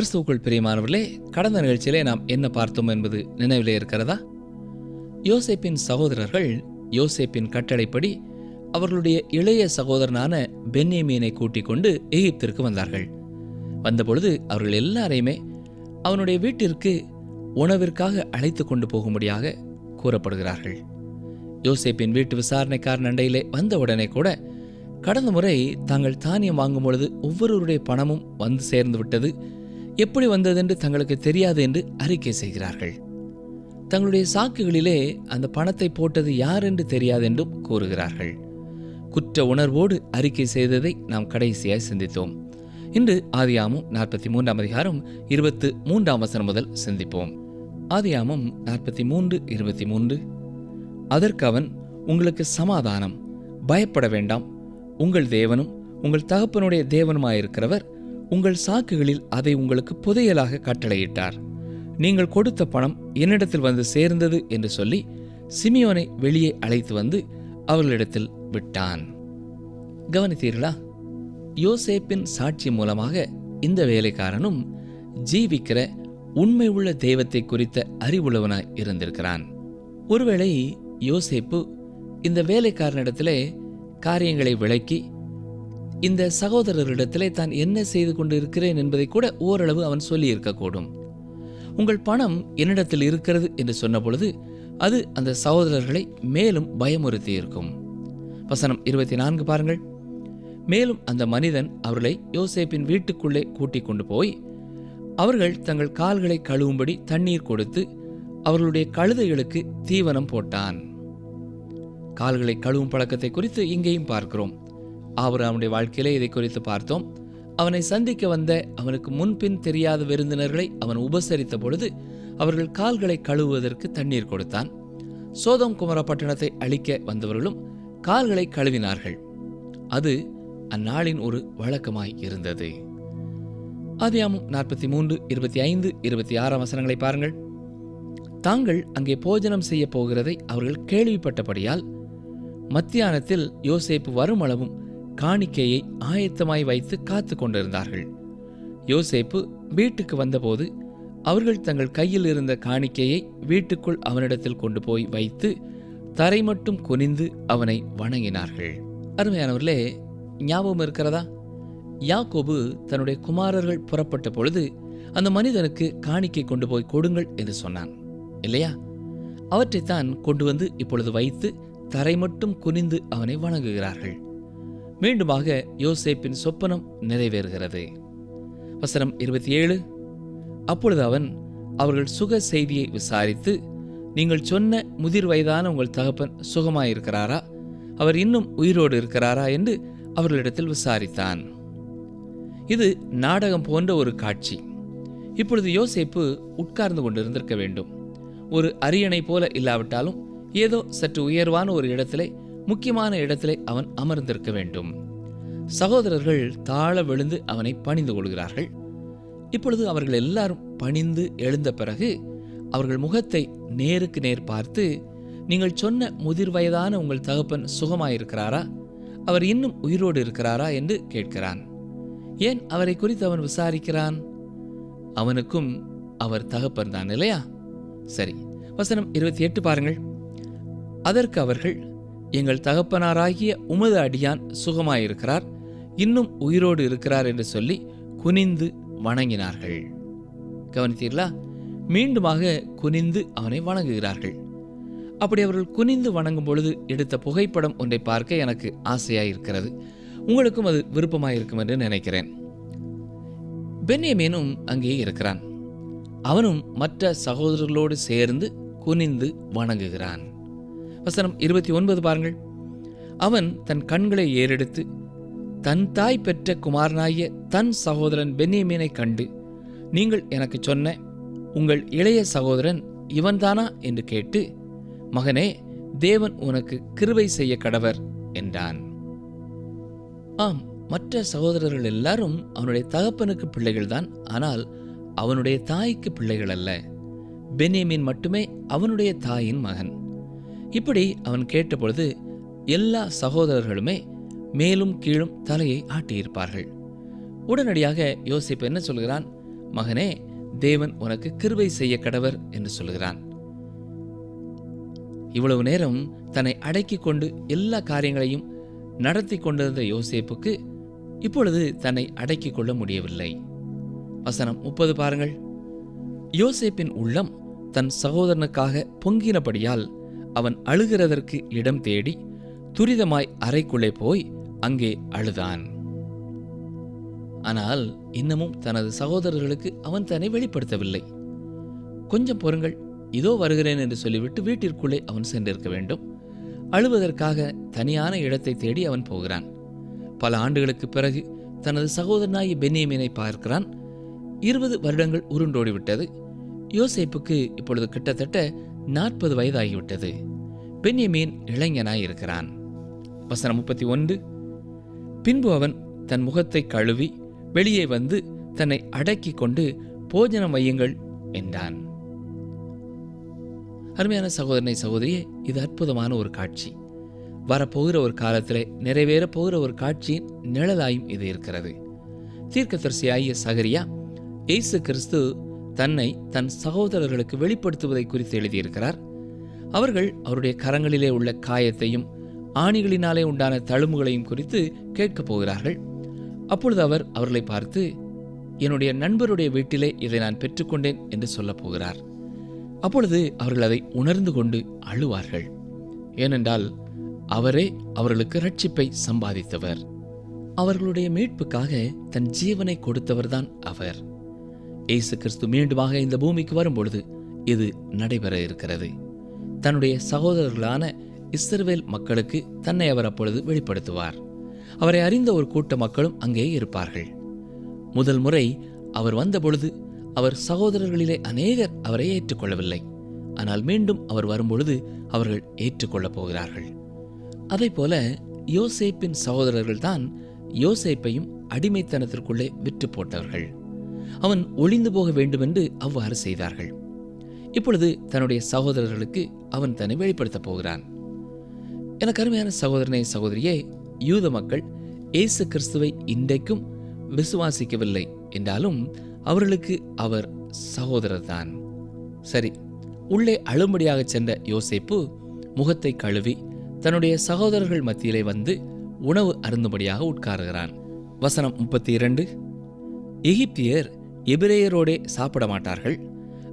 கிறிஸ்துவுக்குள் பிரியமானவர்களே கடந்த நிகழ்ச்சியிலே நாம் என்ன பார்த்தோம் என்பது நினைவிலே இருக்கிறதா? யோசேப்பின் சகோதரர்கள் யோசேப்பின் கட்டளைப்படி அவர்களுடைய இளைய சகோதரனான பென்யமீனை கூட்டிக் கொண்டு எகிப்திற்கு வந்தார்கள். வந்தபொழுது அவர்கள் எல்லாரையுமே அவனுடைய வீட்டிற்கு உணவிற்காக அழைத்து கொண்டு போகும்படியாக கூறப்படுகிறார்கள். யோசேப்பின் வீட்டு விசாரணைக்காரன் அண்டையிலே வந்தவுடனே கூட கடந்த முறை தாங்கள் தானியம் வாங்கும் பொழுது ஒவ்வொருவருடைய பணமும் வந்து சேர்ந்து விட்டது. எப்படி வந்ததென்று தங்களுக்கு தெரியாது என்று அறிக்கை செய்கிறார்கள். தங்களுடைய சாக்குகளிலே அந்த பணத்தை போட்டது யார் என்று தெரியாது என்றும் கூறுகிறார்கள். குற்ற உணர்வோடு அறிக்கை செய்ததை நாம் கடைசியாய் சிந்தித்தோம். இன்று ஆதியாமும் நாற்பத்தி மூன்றாம் அதிகாரம் இருபத்து மூன்றாம் வசனம் முதல் சிந்திப்போம். ஆதியாமும் நாற்பத்தி மூன்று இருபத்தி மூன்று. அதற்கு அவன் உங்களுக்கு சமாதானம் பயப்பட வேண்டாம். உங்கள் தேவனும் உங்கள் தகப்பனுடைய தேவனுமாயிருக்கிறவர் உங்கள் சாக்குகளில் அதை உங்களுக்கு புதையலாக கட்டளையிட்டார். நீங்கள் கொடுத்த பணம் என்னிடத்தில் வந்து சேர்ந்தது என்று சொல்லி சிமியோனை வெளியே அழைத்து வந்து அவர்களிடத்தில் விட்டான். கவனித்தீர்களா? யோசேப்பின் சாட்சி மூலமாக இந்த வேலைக்காரனும் ஜீவிக்கிற உண்மை உள்ள தெய்வத்தை குறித்த அறிவுள்ளவனாய் இருந்திருக்கிறான். ஒருவேளை யோசேப்பு இந்த வேலைக்காரனிடத்திலே காரியங்களை விளக்கி இந்த சகோதரரிடத்திலே தான் என்ன செய்து கொண்டு இருக்கிறேன் என்பதை கூட ஓரளவு அவன் சொல்லி இருக்கக்கூடும் உங்கள் பணம் என்னிடத்தில் இருக்கிறது என்று சொன்ன பொழுது அது அந்த சகோதரர்களை மேலும் பயமுறுத்தி இருக்கும் வசனம் இருபத்தி நான்கு பாருங்கள். மேலும் அந்த மனிதன் அவர்களை யோசேப்பின் வீட்டுக்குள்ளே கூட்டிக் கொண்டு போய் அவர்கள் தங்கள் கால்களை கழுவும்படி தண்ணீர் கொடுத்து அவர்களுடைய கழுதைகளுக்கு தீவனம் போட்டான். கால்களை கழுவும் பழக்கத்தை குறித்து இங்கேயும் பார்க்கிறோம். ஆபிரகாமுடைய வாழ்க்கையிலே இதை குறித்து பார்த்தோம். அவனை சந்திக்க வந்த அவனுக்கு முன்பின் தெரியாத விருந்தினர்களை அவன் உபசரித்த பொழுது அவர்கள் கால்களை கழுவுவதற்கு தண்ணீர் கொடுத்தான். சோதம் குமர பட்டணத்தை அழிக்க வந்தவர்களும் கால்களை கழுவினார்கள். அது அந்நாளின் ஒரு வழக்கமாய் இருந்தது. ஆதியாமம் நாற்பத்தி மூன்று இருபத்தி ஐந்து இருபத்தி ஆறாம் வசனங்களை பாருங்கள். தாங்கள் அங்கே போஜனம் செய்ய போகிறதை அவர்கள் கேள்விப்பட்டபடியால் மத்தியானத்தில் யோசேப்பு வருமளவும் காணிக்கையை ஆயத்தமாய் வைத்து காத்து கொண்டிருந்தார்கள் யோசேப்பு வீட்டுக்கு வந்தபோது அவர்கள் தங்கள் கையில் இருந்த காணிக்கையை வீட்டுக்குள் அவனிடத்தில் கொண்டு போய் வைத்து தரை மட்டும் குனிந்து அவனை வணங்கினார்கள். அருமையானவர்களே ஞாபகம் இருக்கிறதா? யாக்கோபு தன்னுடைய குமாரர்கள் புறப்பட்ட பொழுது அந்த மனிதனுக்கு காணிக்கை கொண்டு போய் கொடுங்கள் என்று சொன்னான். இல்லையா? அவற்றைத்தான் கொண்டு வந்து இப்பொழுது வைத்து தரை மட்டும் குனிந்து அவனை வணங்குகிறார்கள். மீண்டுமாக யோசேப்பின் சொப்பனம் நிறைவேறுகிறது. வசனம் இருபத்தி ஏழு அப்பொழுது அவன் அவர்கள் சுக செய்தியை விசாரித்து நீங்கள் சொன்ன முதிர் வயதான உங்கள் தகப்பன் சுகமாயிருக்கிறாரா? அவர் இன்னும் உயிரோடு இருக்கிறாரா? என்று அவர்களிடத்தில் விசாரித்தான். இது நாடகம் போன்ற ஒரு காட்சி. இப்பொழுது யோசேப்பு உட்கார்ந்து கொண்டிருந்திருக்க வேண்டும். ஒரு அரியணை போல இல்லாவிட்டாலும் ஏதோ சற்று உயர்வான ஒரு இடத்திலே முக்கியமான இடத்திலே அவன் அமர்ந்திருக்க வேண்டும். சகோதரர்கள் தாழ விழுந்து அவனை பணிந்து கொள்கிறார்கள். இப்பொழுது அவர்கள் எல்லாரும் பணிந்து எழுந்த பிறகு அவர்கள் முகத்தை நேருக்கு நேர் பார்த்து நீங்கள் சொன்ன முதிர் வயதான உங்கள் தகப்பன் சுகமாயிருக்கிறாரா? அவர் இன்னும் உயிரோடு இருக்கிறாரா? என்று கேட்கிறான். ஏன் அவரை குறித்து அவன் விசாரிக்கிறான்? அவனுக்கும் அவர் தகப்பன் தான் இல்லையா? சரி வசனம் இருபத்தி எட்டு பாருங்கள். அதற்கு அவர்கள் எங்கள் தகப்பனாராகிய உமது அடியான் சுகமாயிருக்கிறார் இன்னும் உயிரோடு இருக்கிறார் என்று சொல்லி குனிந்து வணங்கினார்கள். கவனித்தீர்களா? மீண்டுமாக குனிந்து அவனை வணங்குகிறார்கள். அப்படி அவர்கள் குனிந்து வணங்கும் பொழுது எடுத்த புகைப்படம் ஒன்றை பார்க்க எனக்கு ஆசையாயிருக்கிறது. உங்களுக்கும் அது விருப்பமாயிருக்கும் என்று நினைக்கிறேன். பென்யமேனும் அங்கே இருக்கிறான். அவனும் மற்ற சகோதரர்களோடு சேர்ந்து குனிந்து வணங்குகிறான். வசனம் இருபத்தி ஒன்பது பாருங்கள். அவன் தன் கண்களை ஏறெடுத்து தன் தாய் பெற்ற குமாரனாகிய தன் சகோதரன் பென்னியமீனை கண்டு நீங்கள் எனக்கு சொன்ன உங்கள் இளைய சகோதரன் இவன்தானா? என்று கேட்டு மகனே தேவன் உனக்கு கிருவை செய்ய கடவர் என்றான். ஆம் மற்ற சகோதரர்கள் எல்லாரும் அவனுடைய தகப்பனுக்கு பிள்ளைகள்தான் ஆனால் அவனுடைய தாய்க்கு பிள்ளைகள் அல்ல. பென்யமீன் மட்டுமே அவனுடைய தாயின் மகன். இப்படி அவன் கேட்டபொழுது எல்லா சகோதரர்களுமே மேலும் கீழும் தலையை ஆட்டியிருப்பார்கள். உடனடியாக யோசிப்பு என்ன சொல்கிறான்? மகனே தேவன் உனக்கு கிருபை செய்ய கடவர் என்று சொல்கிறான். இவ்வளவு நேரம் தன்னை அடக்கிக் கொண்டு எல்லா காரியங்களையும் நடத்தி கொண்டிருந்த யோசேப்புக்கு இப்பொழுது தன்னை அடக்கிக் கொள்ள முடியவில்லை. வசனம் முப்பது பாருங்கள். யோசேப்பின் உள்ளம் தன் சகோதரனுக்காக பொங்கினபடியால் அவன் அழுகிறதற்கு இடம் தேடி துரிதமாய் அறைக்குள்ளே போய் அங்கே அழுதான். ஆனால் இன்னமும் தனது சகோதரர்களுக்கு அவன் தன்னை வெளிப்படுத்தவில்லை. கொஞ்சம் பொறுங்கள் இதோ வருகிறேன் என்று சொல்லிவிட்டு வீட்டிற்குள்ளே அவன் சென்றிருக்க வேண்டும். அழுவதற்காக தனியான இடத்தை தேடி அவன் போகிறான். பல ஆண்டுகளுக்கு பிறகு தனது சகோதரனாய் பென்னியமீனை பார்க்கிறான். இருபது வருடங்கள் உருண்டோடிவிட்டது. யோசேப்புக்கு இப்பொழுது கிட்டத்தட்ட நாற்பது வயதாகிவிட்டது. பென்யமீன் இளைஞனாய் இருக்கிறான் வசனம் முப்பத்தி ஒன்று. பின்பு அவன் தன் முகத்தை கழுவி வெளியே வந்து தன்னை அடக்கிக் கொண்டு போஜனம் வையுங்கள் என்றான். அருமையான சகோதரனை சகோதரியே இது அற்புதமான ஒரு காட்சி. வரப்போகிற ஒரு காலத்திலே நிறைவேறப் போகிற ஒரு காட்சியின் நிழலாயும் இது இருக்கிறது. தீர்க்கதரிசியாகிய சகரியா இயேசு கிறிஸ்து தன்னை தன் சகோதரர்களுக்கு வெளிப்படுத்துவதை குறித்து எழுதியிருக்கிறார். அவர்கள் அவருடைய கரங்களிலே உள்ள காயத்தையும் ஆணிகளினாலே உண்டான தழும்புகளையும் குறித்து கேட்கப் போகிறார்கள். அப்பொழுது அவர் அவர்களை பார்த்து என்னுடைய நண்பருடைய வீட்டிலே இதை நான் பெற்றுக்கொண்டேன் என்று சொல்லப் போகிறார். அப்பொழுது அவர்கள் அதை உணர்ந்து கொண்டு அழுவார்கள். ஏனென்றால் அவரே அவர்களுக்கு ரட்சிப்பை சம்பாதித்தவர். அவர்களுடைய மீட்புக்காக தன் ஜீவனை கொடுத்தவர்தான் அவர். இயேசு கிறிஸ்து மீண்டுமாக இந்த பூமிக்கு வரும்பொழுது இது நடைபெற இருக்கிறது. தன்னுடைய சகோதரர்களான இஸ்ரவேல் மக்களுக்கு தன்னை அவர் அப்பொழுது வெளிப்படுத்துவார். அவரை அறிந்த ஒரு கூட்ட மக்களும் அங்கே இருப்பார்கள். முதல் முறை அவர் வந்தபொழுது அவர் சகோதரர்களிலே அநேகர் அவரை ஏற்றுக்கொள்ளவில்லை. ஆனால் மீண்டும் அவர் வரும்பொழுது அவர்கள் ஏற்றுக்கொள்ளப் போகிறார்கள். அதைப்போல யோசேப்பின் சகோதரர்கள்தான் யோசேப்பையும் அடிமைத்தனத்திற்குள்ளே விற்று போட்டவர்கள். அவன் ஒளிந்து போக வேண்டுமென்று அவ்வாறு செய்தார்கள். இப்பொழுது தன்னுடைய சகோதரர்களுக்கு அவன் தன்னை வெளிப்படுத்தப் போகிறான். எனக்கு அருமையான சகோதரனே சகோதரியே யூத மக்கள் இயேசு கிறிஸ்துவை இன்றைக்கும் விசுவாசிக்கவில்லை என்றாலும் அவர்களுக்கு அவர் சகோதரர்தான் சரி உள்ளே அழும்படியாக சென்ற யோசிப்பு முகத்தை கழுவி தன்னுடைய சகோதரர்கள் மத்தியிலே வந்து உணவு அருந்தும்படியாக உட்காருகிறான். வசனம் முப்பத்தி இரண்டு. எகிப்தியர் எபிரேயரோடே சாப்பிட மாட்டார்கள்.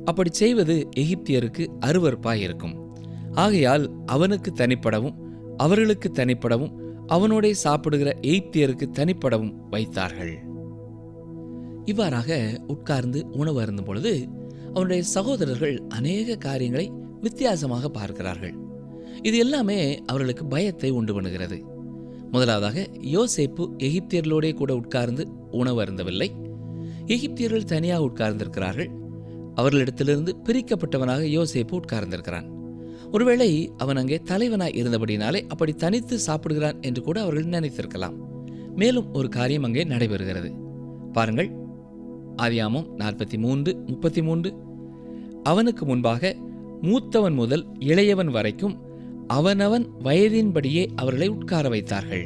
அப்படி செய்வது எகிப்தியருக்கு அருவருப்பாய் இருக்கும் ஆகையால் அவனுக்கு தனிப்படவும் அவர்களுக்கு தனிப்படவும் அவனோடே சாப்பிடுகிற எகிப்தியருக்கு தனிப்படவும் வைத்தார்கள். இவ்வாறாக உட்கார்ந்து உணவு அருந்தும் பொழுது அவனுடைய சகோதரர்கள் அநேக காரியங்களை வித்தியாசமாக பார்க்கிறார்கள். இது எல்லாமே அவர்களுக்கு பயத்தை உண்டு பண்ணுகிறது. முதலாவதாக யோசேப்பு எகிப்தியர்களோடே கூட உட்கார்ந்து உணவு அருந்தவில்லை. எகிப்தியர்கள் தனியாக உட்கார்ந்திருக்கிறார்கள். அவர்களிடத்திலிருந்து பிரிக்கப்பட்டவனாக யோசேப்பு உட்கார்ந்திருக்கிறான். ஒருவேளை அவன் அங்கே தலைவனாய் இருந்தபடினாலே அப்படி தனித்து சாப்பிடுகிறான் என்று கூட அவர்கள் நினைத்திருக்கலாம். மேலும் ஒரு காரியம் அங்கே நடைபெறுகிறது. பாருங்கள் ஆதியாமம் நாற்பத்தி மூன்று முப்பத்தி மூன்று அவனுக்கு முன்பாக மூத்தவன் முதல் இளையவன் வரைக்கும் அவனவன் வயதின்படியே அவர்களை உட்கார வைத்தார்கள்.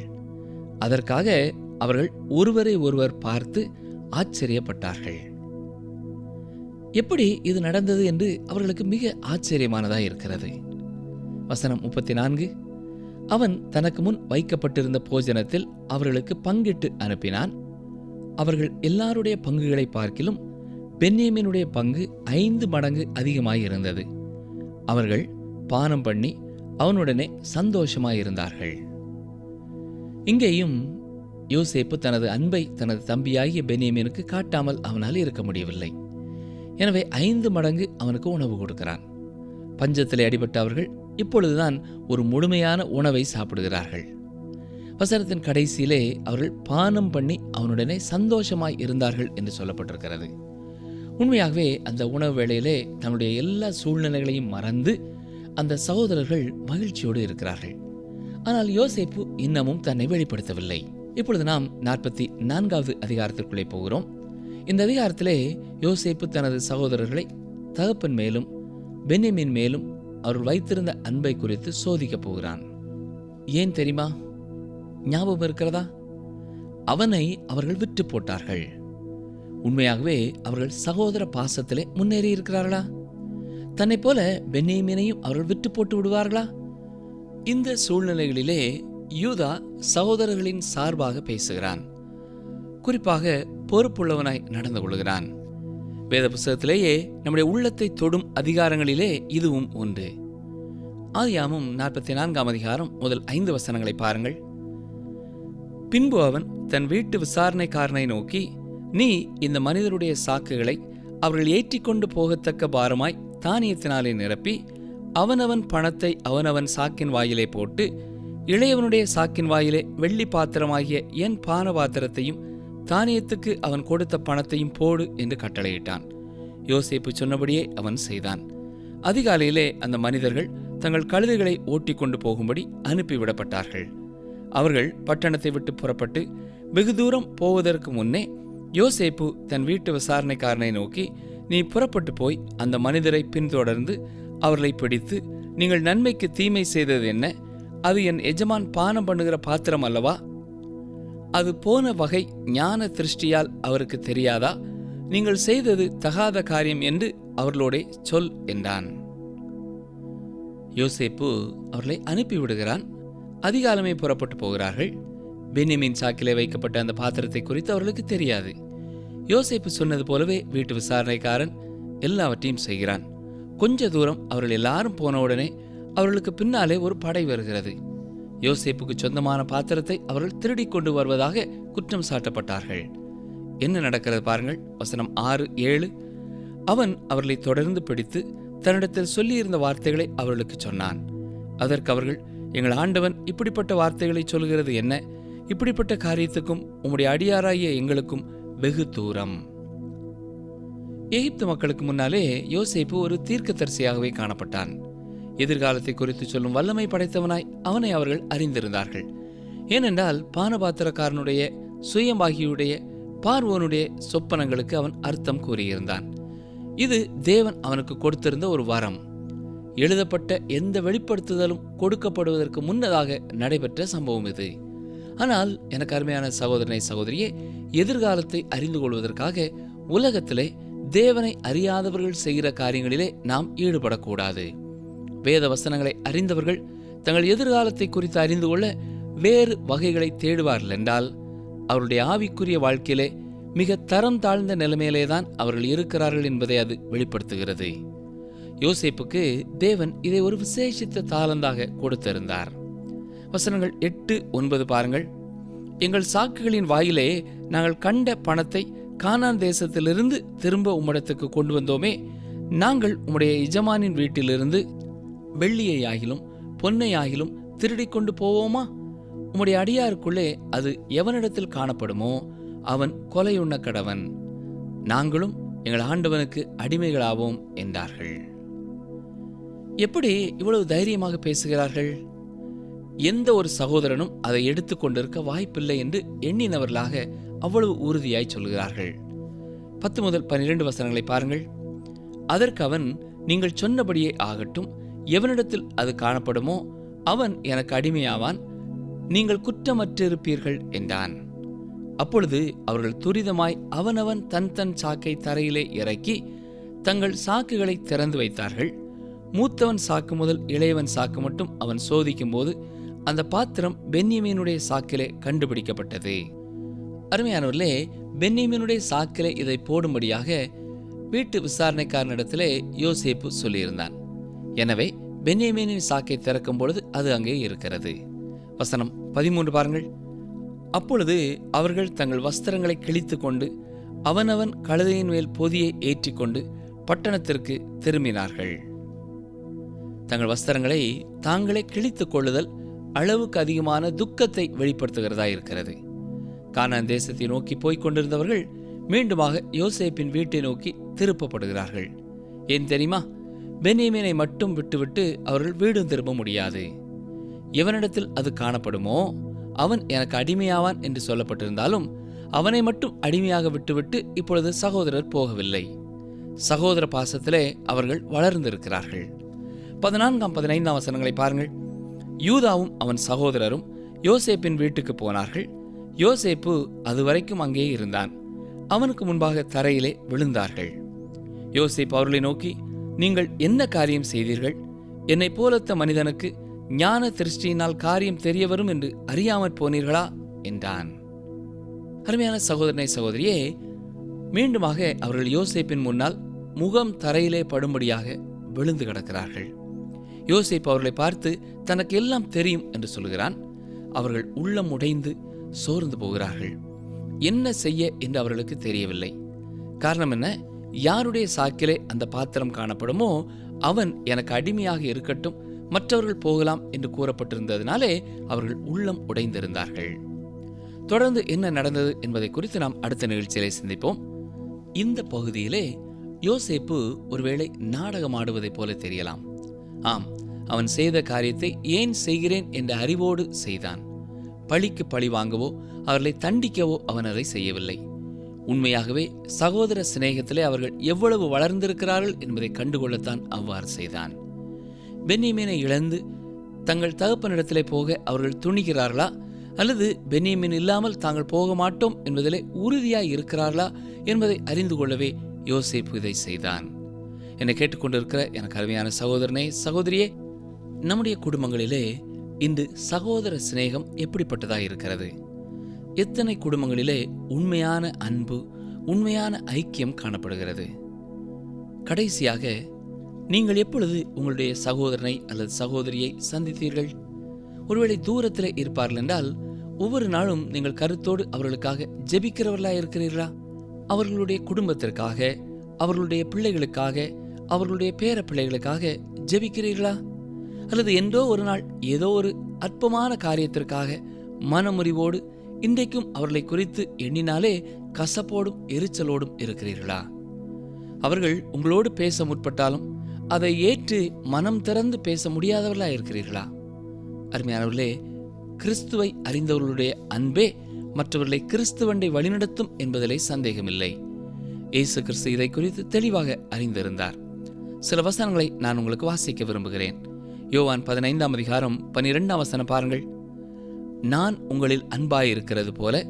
அதற்காக அவர்கள் ஒருவரை ஒருவர் பார்த்து ஆச்சரியப்பட்டார்கள். எப்படி இது நடந்தது என்று அவர்களுக்கு மிக ஆச்சரியமானதாக இருக்கிறது. வசனம் முப்பத்தி நான்கு அவன் தனக்கு முன் வைக்கப்பட்டிருந்த போஜனத்தில் அவர்களுக்கு பங்கிட்டு அனுப்பினான். அவர்கள் எல்லாருடைய பங்குகளை பார்க்கிலும் பென்யமினுடைய பங்கு ஐந்து மடங்கு அதிகமாயிருந்தது. அவர்கள் பானம் பண்ணி அவனுடனே சந்தோஷமாயிருந்தார்கள். இங்கேயும் யோசேப்பு தனது அன்பை தனது தம்பியாகிய பெனியமீனுக்கு காட்டாமல் அவனால் இருக்க முடியவில்லை. எனவே ஐந்து மடங்கு அவனுக்கு உணவு கொடுக்கிறான். பஞ்சத்திலே அடிபட்ட அவர்கள் இப்பொழுதுதான் ஒரு முழுமையான உணவை சாப்பிடுகிறார்கள். வசனத்தின் கடைசியிலே அவர்கள் பானம் பண்ணி அவனுடனே சந்தோஷமாய் இருந்தார்கள் என்று சொல்லப்பட்டிருக்கிறது. உண்மையாகவே அந்த உணவு வேளையிலே தன்னுடைய எல்லா சூழ்நிலைகளையும் மறந்து அந்த சகோதரர்கள் மகிழ்ச்சியோடு இருக்கிறார்கள். ஆனால் யோசேப்பு இன்னமும் தன்னை வெளிப்படுத்தவில்லை. இப்பொழுது நாம் நாற்பத்தி நான்காவது அதிகாரத்திற்குள்ளே போகிறோம். இந்த அதிகாரத்திலே யோசேப்பு தனது சகோதரர்களை தகப்பன் மேலும் பென்னிமின் மேலும் அவர் வைத்திருந்த அன்பை குறித்து சோதிக்கப் போகிறான். ஏன் தெரியுமா? ஞாபகம் இருக்கிறதா? அவனை அவர்கள் விட்டு போட்டார்கள். உண்மையாகவே அவர்கள் சகோதர பாசத்திலே முன்னேறி இருக்கிறார்களா? தன்னைப் போல பென்னியமீனையும் அவர்கள் விட்டு போட்டு விடுவார்களா? இந்த சூழ்நிலைகளிலே யூதா சகோதரர்களின் சார்பாக பேசுகிறான். குறிப்பாக பொறுப்புள்ளவனாய் நடந்து கொள்கிறான். வேத புஸ்தகத்திலேயே நம்முடைய உள்ளத்தை தொடும் அதிகாரங்களிலே இதுவும் ஒன்று. ஆதியாமும் நாற்பத்தி நான்காம் அதிகாரம் முதல் ஐந்து வசனங்களை பாருங்கள். பின்பு அவன் தன் வீட்டு விசாரணைக்காரனை நோக்கி நீ இந்த மனிதருடைய சாக்குகளை அவர்கள் ஏற்றிக்கொண்டு போகத்தக்க பாரமாய் தானியத்தினாலே நிரப்பி அவனவன் பணத்தை அவனவன் சாக்கின் வாயிலே போட்டு இளையவனுடைய சாக்கின் வாயிலே வெள்ளி பாத்திரமாகிய என் பான பாத்திரத்தையும் தானியத்துக்கு அவன் கொடுத்த பணத்தையும் போடு என்று கட்டளையிட்டான். யோசேப்பு சொன்னபடியே அவன் செய்தான். அதிகாலையிலே அந்த மனிதர்கள் தங்கள் கழுதைகளை ஓட்டிக் கொண்டு போகும்படி அனுப்பிவிடப்பட்டார்கள். அவர்கள் பட்டணத்தை விட்டு புறப்பட்டு வெகு தூரம் போவதற்கு முன்னே யோசேப்பு தன் வீட்டு விசாரணைக்காரனை நோக்கி நீ புறப்பட்டு போய் அந்த மனிதரை பின்தொடர்ந்து அவர்களை பிடித்து நீங்கள் நன்மைக்கு தீமை செய்தது என்ன? அது என் எஜமான் பானம் பண்ணுகிற பாத்திரம் அல்லவா? அது போன வகை ஞான திருஷ்டியால் அவருக்கு தெரியாதா? நீங்கள் செய்தது தகாத காரியம் என்று அவர்களோட சொல் என்றான். யோசேப்பு அவர்களை அனுப்பிவிடுகிறான் அதிகாலமே புறப்பட்டு போகிறார்கள். பென்னிமின் சாக்கிலே வைக்கப்பட்ட அந்த பாத்திரத்தை குறித்து அவர்களுக்கு தெரியாது. யோசேப்பு சொன்னது போலவே வீட்டு விசாரணைக்காரன் எல்லாவற்றையும் செய்கிறான். கொஞ்ச தூரம் அவர்கள் எல்லாரும் போன உடனே அவர்களுக்கு பின்னாலே ஒரு படை வருகிறது. யோசேப்புக்கு சொந்தமான பாத்திரத்தை அவர்கள் திருடிக் கொண்டு வருவதாக குற்றம் சாட்டப்பட்டார்கள். என்ன நடக்கிறது பாருங்கள் வசனம் ஆறு ஏழு. அவன் அவர்களை தொடர்ந்து பிடித்து தன்னிடத்தில் சொல்லியிருந்த வார்த்தைகளை அவர்களுக்கு சொன்னான். அதற்கு அவர்கள் எங்கள் ஆண்டவன் இப்படிப்பட்ட வார்த்தைகளை சொல்கிறது என்ன? இப்படிப்பட்ட காரியத்துக்கும் உம்முடைய அடியாராகிய எங்களுக்கும் வெகு தூரம். எகிப்து மக்களுக்கு முன்னாலே யோசேப்பு ஒரு தீர்க்கதரிசியாகவே காணப்பட்டான். எதிர்காலத்தை குறித்து சொல்லும் வல்லமை படைத்தவனாய் அவனை அவர்கள் அறிந்திருந்தார்கள். ஏனென்றால் பானபாத்திரக்காரனுடைய சுயம்பாகியுடைய பார்வோனுடைய சொப்பனங்களுக்கு அவன் அர்த்தம் கூறியிருந்தான். இது தேவன் அவனுக்கு கொடுத்திருந்த ஒரு வரம். எழுதப்பட்ட எந்த வெளிப்படுத்துதலும் கொடுக்கப்படுவதற்கு முன்னதாக நடைபெற்ற சம்பவம் இது. ஆனால் எனக்கு அருமையான சகோதரனை சகோதரியே எதிர்காலத்தை அறிந்து கொள்வதற்காக உலகத்திலே தேவனை அறியாதவர்கள் செய்கிற காரியங்களிலே நாம் ஈடுபடக்கூடாது. வேத வசனங்களை அறிந்தவர்கள் தங்கள் எதிர்காலத்தை குறித்து அறிந்து கொள்ள வேறு வகைகளை தேடுவார்கள் என்றால் அவருடைய ஆவிக்குரிய வாழ்க்கையிலே மிக தரம் தாழ்ந்த நிலைமையிலே தான் அவர்கள் இருக்கிறார்கள் என்பதை அது வெளிப்படுத்துகிறது. யோசேப்புக்கு தேவன் இதை ஒரு விசேஷித்த தாளந்தாக கொடுத்திருந்தார். வசனங்கள் எட்டு ஒன்பது பாருங்கள். எங்கள் சாக்குகளின் வாயிலே நாங்கள் கண்ட பணத்தை கானான் தேசத்திலிருந்து திரும்ப உம்மிடத்துக்கு கொண்டு வந்தோமே நாங்கள் உம்முடைய எஜமானின் வீட்டிலிருந்து வெள்ளியை ஆகிலும் பொன்னை ஆகிலும் திருடிக் கொண்டு போவோமா? உம்முடைய அடியாருக்குள்ளே அது எவனிடத்தில் காணப்படுமோ அவன் கொலையுண்ண கடவன். நாங்களும் எங்கள் ஆண்டவனுக்கு அடிமைகளாவோம் என்றார்கள். எப்படி இவ்வளவு தைரியமாக பேசுகிறார்கள்? எந்த ஒரு சகோதரனும் அதை எடுத்துக்கொண்டிருக்க வாய்ப்பில்லை என்று எண்ணினவர்களாக அவ்வளவு உறுதியாய் சொல்கிறார்கள். பத்து முதல் பன்னிரண்டு வசனங்களை பாருங்கள். அதற்கு அவன் நீங்கள் சொன்னபடியே ஆகட்டும் எவனிடத்தில் அது காணப்படுமோ அவன் எனக்கு அடிமையாவான். நீங்கள் குற்றமற்றிருப்பீர்கள் என்றான். அப்பொழுது அவர்கள் துரிதமாய் அவனவன் தன் தன் சாக்கை தரையிலே இறக்கி தங்கள் சாக்குகளை திறந்து வைத்தார்கள். மூத்தவன் சாக்கு முதல் இளையவன் சாக்கு மட்டும் அவன் சோதிக்கும்போது அந்த பாத்திரம் பென்யமீனுடைய சாக்கிலே கண்டுபிடிக்கப்பட்டது. அருமையானவர்களே பென்யமீனுடைய சாக்கிலே இதை போடும்படியாக வீட்டு விசாரணைக்காரனிடத்திலே யோசேப்பு சொல்லியிருந்தான். எனவே பென்யமீனின் சாக்கை திறக்கும் பொழுது அது அங்கே இருக்கிறது. வசனம் பதிமூன்று பாருங்கள். அப்பொழுது அவர்கள் தங்கள் வஸ்திரங்களை கிழித்து கொண்டு அவனவன் கழுதையின் மேல் பொதியை ஏற்றிக்கொண்டு பட்டணத்திற்கு திரும்பினார்கள். தங்கள் வஸ்திரங்களை தாங்களே கிழித்துக் கொள்ளுதல் அளவுக்கு அதிகமான துக்கத்தை வெளிப்படுத்துகிறதா இருக்கிறது. கானான் தேசத்தை நோக்கி போய்க் கொண்டிருந்தவர்கள் மீண்டுமாக யோசேப்பின் வீட்டை நோக்கி திருப்பப்படுகிறார்கள். ஏன் தெரியுமா? பென்யமீனை மட்டும் விட்டுவிட்டு அவர்கள் வீடும் திரும்ப முடியாது. எவனிடத்தில் அது காணப்படுமோ அவன் எனக்கு அடிமையாவான் என்று சொல்லப்பட்டிருந்தாலும் அவனை மட்டும் அடிமையாக விட்டுவிட்டு இப்பொழுது சகோதரர் போகவில்லை. சகோதர பாசத்திலே அவர்கள் வளர்ந்திருக்கிறார்கள். பதினான்காம் பதினைந்தாம் வசனங்களை பாருங்கள். யூதாவும் அவன் சகோதரரும் யோசேப்பின் வீட்டுக்கு போனார்கள். யோசேப்பு அதுவரைக்கும் அங்கே இருந்தான். அவனுக்கு முன்பாக தரையிலே விழுந்தார்கள். யோசேப் அவர்களை நோக்கி நீங்கள் என்ன காரியம் செய்தீர்கள்? என்னைப் போலத்த மனிதனுக்கு ஞான திருஷ்டியினால் காரியம் தெரிய வரும் என்று அறியாமற் போனீர்களா? என்றான். அருமையான சகோதரனை சகோதரியே மீண்டுமாக அவர்கள் யோசிப்பின் முன்னால் முகம் தரையிலே படும்படியாக விழுந்து கிடக்கிறார்கள். யோசிப் அவர்களை பார்த்து தனக்கு எல்லாம் தெரியும் என்று சொல்கிறான். அவர்கள் உள்ளம் உடைந்து சோர்ந்து போகிறார்கள். என்ன செய்ய என்று அவர்களுக்கு தெரியவில்லை. காரணம் என்ன? யாருடைய சாக்கிலே அந்த பாத்திரம் காணப்படுமோ அவன் எனக்கு அடிமையாக இருக்கட்டும் மற்றவர்கள் போகலாம் என்று கூறப்பட்டிருந்ததினாலே அவர்கள் உள்ளம் உடைந்திருந்தார்கள். தொடர்ந்து என்ன நடந்தது என்பதை குறித்து நாம் அடுத்த நிகழ்ச்சியிலே சிந்திப்போம். இந்த பகுதியிலே யோசேப்பு ஒருவேளை நாடகம் ஆடுவதைப் போல தெரியலாம். ஆம் அவன் செய்த காரியத்தை ஏன் செய்கிறேன் என்ற அறிவோடு செய்தான். பழிக்கு பழி வாங்கவோ அவர்களை தண்டிக்கவோ அவன் அதை செய்யவில்லை. உண்மையாகவே சகோதர சிநேகத்திலே அவர்கள் எவ்வளவு வளர்ந்திருக்கிறார்கள் என்பதை கண்டுகொள்ளத்தான் அவ்வாறு செய்தான். பென்னிமீனை இழந்து தங்கள் தகப்பனிடத்திலே போக அவர்கள் துணிகிறார்களா? அல்லது பென்னியமின் இல்லாமல் தாங்கள் போக மாட்டோம் என்பதிலே உறுதியாய் இருக்கிறார்களா என்பதை அறிந்து கொள்ளவே யோசிப்பு இதை செய்தான். என்னை கேட்டுக்கொண்டிருக்கிற எனக்கு அருமையான சகோதரனே சகோதரியே நம்முடைய குடும்பங்களிலே இன்று சகோதர சிநேகம் எப்படிப்பட்டதாக இருக்கிறது எத்தனை குடும்பங்களிலே உண்மையான அன்பு உண்மையான ஐக்கியம் காணப்படுகிறது? கடைசியாக நீங்கள் எப்பொழுது உங்களுடைய சகோதரனை அல்லது சகோதரியை சந்தித்தீர்கள்? ஒருவேளை தூரத்தில் இருப்பார்கள் என்றால் ஒவ்வொரு நாளும் நீங்கள் கருத்தோடு அவர்களுக்காக ஜெபிக்கிறவர்களா இருக்கிறீர்களா? அவர்களுடைய குடும்பத்திற்காக அவர்களுடைய பிள்ளைகளுக்காக அவர்களுடைய பேர பிள்ளைகளுக்காக ஜெபிக்கிறீர்களா? அல்லது என்றோ ஒரு நாள் ஏதோ ஒரு அற்பமான காரியத்திற்காக மனமுறிவோடு இன்றைக்கும் அவர்களை குறித்து எண்ணினாலே கசப்போடும் எரிச்சலோடும் இருக்கிறீர்களா? அவர்கள் உங்களோடு பேச முற்பட்டாலும் அதை ஏற்று மனம் திறந்து பேச முடியாதவர்களா இருக்கிறீர்களா? அருமையானவர்களே கிறிஸ்துவை அறிந்தவர்களுடைய அன்பே மற்றவர்களை கிறிஸ்துவண்டை வழிநடத்தும் என்பதிலே சந்தேகமில்லை. இயேசு கிறிஸ்து இதை குறித்து தெளிவாக அறிந்திருந்தார். சில வசனங்களை நான் உங்களுக்கு வாசிக்க விரும்புகிறேன். யோவான் பதினைந்தாம் அதிகாரம் பனிரெண்டாம் வசனம் பாருங்கள். நான் உங்களில் அன்பாயிருக்கிறது போல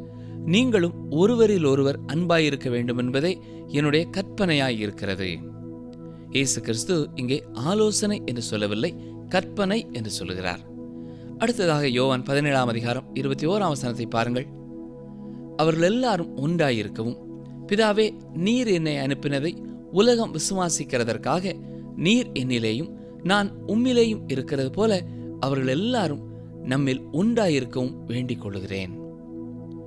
நீங்களும் ஒருவரில் ஒருவர் அன்பாயிருக்க வேண்டும் என்பதே என்னுடைய கற்பனையாயிருக்கிறது. இயேசு கிறிஸ்து இங்கே ஆலோசனை என்று சொல்லவில்லை கற்பனை என்று சொல்லுகிறார் அடுத்ததாக யோவான் பதினேழாம் அதிகாரம் இருபத்தி ஓராம் வசனத்தை பாருங்கள். அவர்கள் எல்லாரும் ஒன்றாயிருக்கவும் பிதாவே நீர் என்னை அனுப்பினதை உலகம் விசுவாசிக்கிறதற்காக நீர் என்னிலேயும் நான் உம்மிலேயும் இருக்கிறது போல அவர்கள் எல்லாரும் நம்மில் உண்டாயிருக்கவும் வேண்டிக் கொள்கிறேன்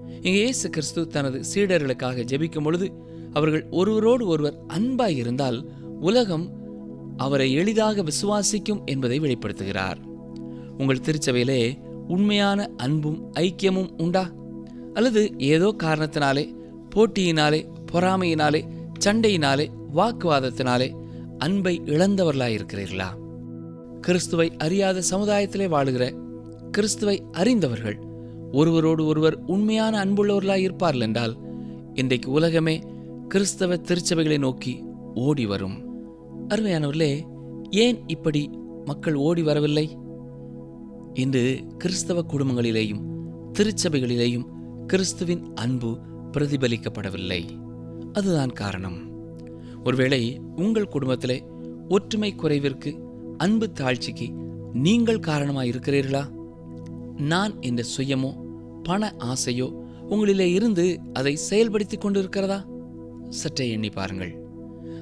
இங்கே இயேசு கிறிஸ்து தனது சீடர்களுக்காக ஜெபிக்கும் பொழுது அவர்கள் ஒருவரோடு ஒருவர் அன்பாய் இருந்தால் உலகம் அவரை எளிதாக விசுவாசிக்கும் என்பதை வெளிப்படுத்துகிறார். உங்கள் திருச்சபையிலே உண்மையான அன்பும் ஐக்கியமும் உண்டா? அல்லது ஏதோ காரணத்தினாலே போட்டியினாலே பொறாமையினாலே சண்டையினாலே வாக்குவாதத்தினாலே அன்பை இழந்தவர்களாயிருக்கிறீர்களா? கிறிஸ்துவை அறியாத சமுதாயத்திலே வாழுகிற கிறிஸ்துவை அறிந்தவர்கள். ஒருவரோடு ஒருவர் உண்மையான அன்புள்ளவர்களாய் இருப்பார்கள் என்றால் இன்றைக்கு உலகமே கிறிஸ்தவ திருச்சபைகளை நோக்கி ஓடி வரும். அருமையானவர்களே ஏன் இப்படி மக்கள் ஓடி வரவில்லை? இன்று கிறிஸ்தவ குடும்பங்களிலேயும் திருச்சபைகளிலேயும் கிறிஸ்துவின் அன்பு பிரதிபலிக்கப்படவில்லை. அதுதான் காரணம். ஒருவேளை உங்கள் குடும்பத்திலே ஒற்றுமை குறைவிற்கு அன்பு தாழ்ச்சிக்கு நீங்கள் காரணமாக இருக்கிறீர்களா நான் என்ற சுயமோ பண ஆசையோ உங்களிலே இருந்து அதை செயல்படுத்தி கொண்டிருக்கிறதா? சற்றே எண்ணி பாருங்கள்.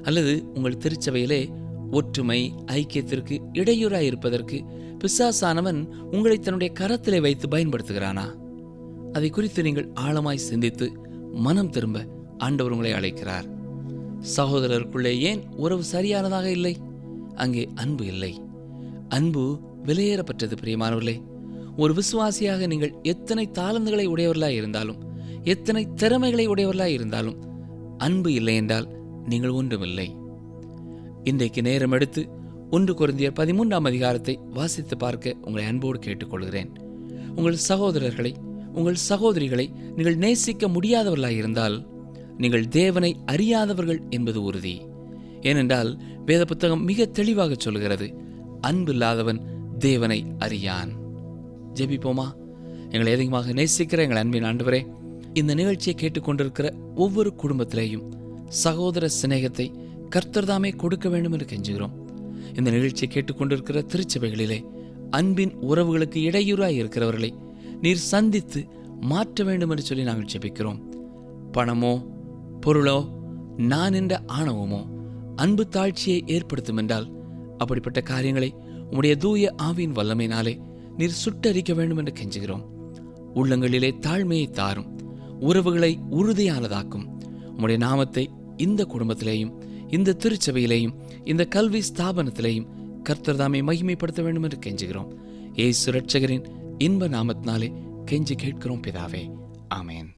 அல்லது உங்கள் திருச்சபையிலே ஒற்றுமை ஐக்கியத்திற்கு இடையூறாய் இருப்பதற்கு பிசாசானவன் உங்களை தன்னுடைய கரத்திலே வைத்து பயன்படுத்துகிறானா? அதை குறித்து நீங்கள் ஆழமாய் சிந்தித்து மனம் திரும்ப ஆண்டவர் உங்களை அழைக்கிறார். சகோதரருக்குள்ளே ஏன் உறவு சரியானதாக இல்லை? அங்கே அன்பு இல்லை. அன்பு விலையேறப்பட்டது பிரியமானவர்களே. ஒரு விசுவாசியாக நீங்கள் எத்தனை தாளந்துகளை உடையவர்களாக இருந்தாலும் எத்தனை திறமைகளை உடையவர்களாக இருந்தாலும் அன்பு இல்லை என்றால் நீங்கள் ஒன்றுமில்லை. இன்றைக்கு நேரம் எடுத்து ஒன்று குருந்தியர் பதிமூன்றாம் அதிகாரத்தை வாசித்து பார்க்க உங்களை அன்போடு கேட்டுக்கொள்கிறேன். உங்கள் சகோதரர்களை உங்கள் சகோதரிகளை நீங்கள் நேசிக்க முடியாதவர்களாய் இருந்தால் நீங்கள் தேவனை அறியாதவர்கள் என்பது உறுதி. ஏனென்றால் வேத புத்தகம் மிக தெளிவாக சொல்கிறது அன்பில்லாதவன் தேவனை அறியான். ஜெபிப்போமா? எங்களை அதிகமாக நேசிக்கிற எங்கள் அன்பின் ஆண்டவரே இந்த நிகழ்ச்சியை கேட்டுக்கொண்டிருக்கிற ஒவ்வொரு குடும்பத்திலேயும் சகோதர சிநேகத்தை கர்த்தர் தாமே கொடுக்க வேண்டும் என்று கெஞ்சுகிறோம். இந்த நிகழ்ச்சியை கேட்டுக்கொண்டிருக்கிற திருச்சபைகளிலே அன்பின் உறவுகளுக்கு இடையூறாய் இருக்கிறவர்களை நீர் சந்தித்து மாற்ற வேண்டும் என்று சொல்லி நாங்கள் ஜெபிக்கிறோம். பணமோ பொருளோ நான் என்ற ஆணவமோ அன்பு தாழ்ச்சியை ஏற்படுத்தும் என்றால் அப்படிப்பட்ட காரியங்களை உம்முடைய தூய ஆவியின் வல்லமையினாலே நீர் சுட்டரிக்க வேண்டும் என்று கெஞ்சுகிறோம். உள்ளங்களிலே தாழ்மையை தாரும். உறவுகளை உறுதியானதாக்கும். உம்முடைய நாமத்தை இந்த குடும்பத்திலேயும் இந்த திருச்சபையிலேயும் இந்த கல்வி ஸ்தாபனத்திலேயும் கர்த்தர் தாமே மகிமைப்படுத்த வேண்டும் என்று கெஞ்சுகிறோம். ஏசு ரட்சகரின் இன்ப நாமத்தினாலே கெஞ்சி கேட்கிறோம் பிதாவே. ஆமேன்.